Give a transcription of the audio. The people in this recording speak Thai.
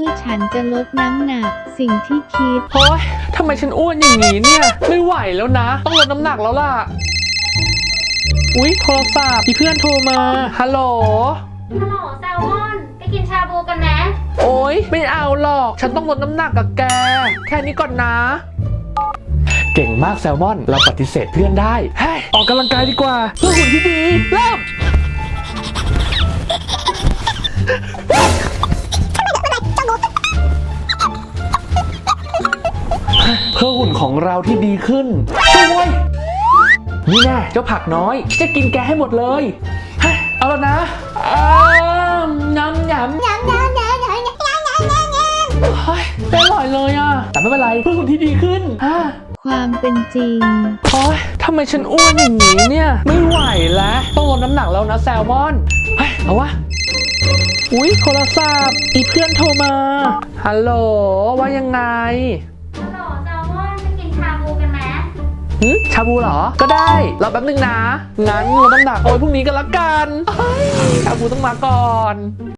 มื่อฉันจะลดน้ำหนักสิ่งที่คิด โอ๊ยทำไมฉันอ้วนอย่างนี้เนี่ย ไม่ไหวแล้วนะ ต้องลดน้ำหนักแล้วล่ะ อุ๊ยโทรศัพท์มีเพื่อนโทรมา ฮัลโหล ฮัลโหลแซลมอนไปกินชาบูกันไหมโอ๊ย ไม่เอาหรอก ฉันต้องลดน้ำหนักกับแก แค่นี้ก่อนนะ เก่งมากแซลมอน เราปฏิเสธเพื่อนได้ เฮ้ย ออกกำลังกายดีกว่า เพื่อหุ่นที่ดี เริ่ม พื่อหุ่นของเราที่ดีขึ้นช่วยนี่แน่เจ้าผักน้อย จะกินแกให้หมดเลยเฮ้ยเอาแล้วนะอ้ามยำยำน้ำน้ำน้ำน้ำน้ำน้ำน้ำน้ำน้ำเฮ้ยไม่อร่อยเลยอะ แต่ไม่เป็นไรเพื่อหุ่นที่ดีขึ้นอ่าความเป็นจริงโอ๊ยทำไมฉันอ้วนอย่างนี้เนี่ย ไม่ไหวแล้ว ต้องลดน้ำหนักแล้วนะแซลมอนเฮ้ยเอาวะอุ๊ยโทรศัพท์อีเพื่อนโทรมา ฮัลโหล ว่ายังไง หึชาบูเหรอ ก็ได้รอแป๊บนึงนะ งั้นลดน้ำหนักโอ้ยพรุ่งนี้กันละกันเฮ้ยชาบูต้องมาก่อน